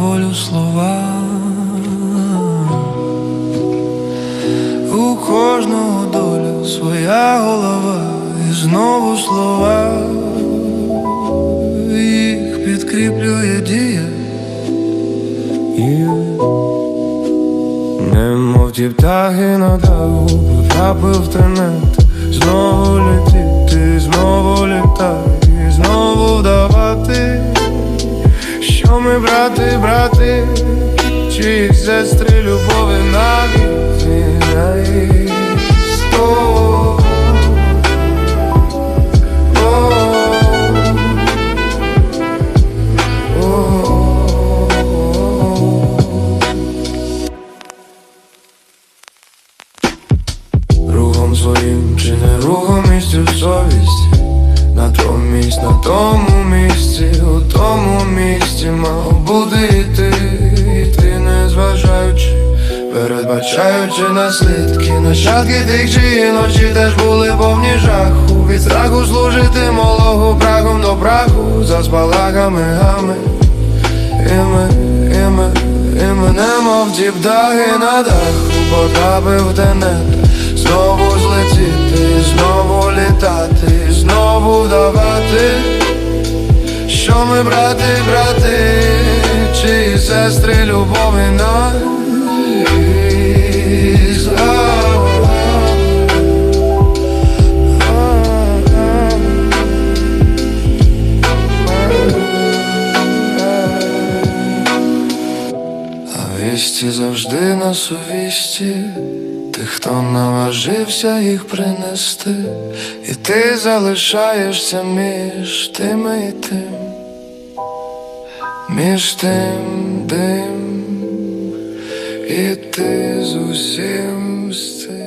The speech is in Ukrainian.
болю слова. У кожного доля своя голова, і знову слова, їх підкріплює дія. Немов ті птахи на даху потрапив тенет Знову летіти, знову літати, брати, брати, чи сестри любові навіки Ай, сто. Рухом своїм чи не рухом місцю совісті. На тому місці, на тому місці, у тому місці мав бути і ти, не зважаючи, передбачаючи наслідки, нащадки тих чиї ночі теж були повні жаху. Від страху служити мологу браком до браху За спалахами гами. І ми, і ми, і ми немов ті на даху. Потрапив тенет. Знову злетіти, знову літати, знову вдавати Що ми брати, брати, сестри любові нас А вісті завжди на совісті. Тих, хто наважився їх принести, і ти залишаєшся між тими і тим, між тим дим, і ти з усім з.